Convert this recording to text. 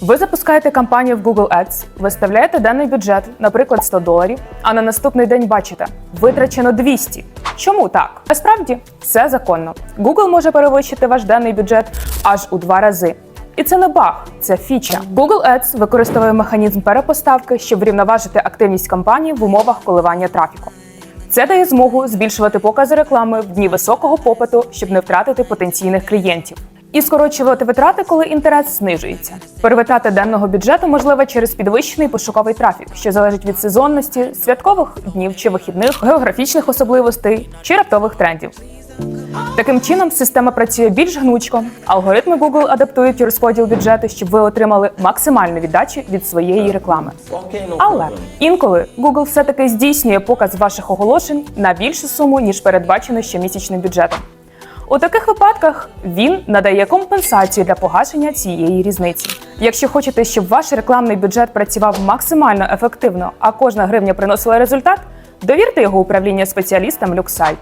Ви запускаєте кампанію в Google Ads, виставляєте денний бюджет, наприклад, 100 доларів, а на наступний день бачите, витрачено 200. Чому так? Насправді все законно. Google може перевищити ваш денний бюджет аж у два рази. І це не баг, це фіча. Google Ads використовує механізм перепоставки, щоб врівноважити активність кампанії в умовах коливання трафіку. Це дає змогу збільшувати покази реклами в дні високого попиту, щоб не втратити потенційних клієнтів. І скорочувати витрати, коли інтерес знижується. Перевитрати денного бюджету можливо через підвищений пошуковий трафік, що залежить від сезонності, святкових днів чи вихідних, географічних особливостей чи раптових трендів. Таким чином, система працює більш гнучко. Алгоритми Google адаптують розподіл бюджету, щоб ви отримали максимальну віддачу від своєї реклами. Але інколи Google все-таки здійснює показ ваших оголошень на більшу суму, ніж передбачено щомісячним бюджетом. У таких випадках він надає компенсацію для погашення цієї різниці. Якщо хочете, щоб ваш рекламний бюджет працював максимально ефективно, а кожна гривня приносила результат, довірте його управління спеціалістам Люксайт.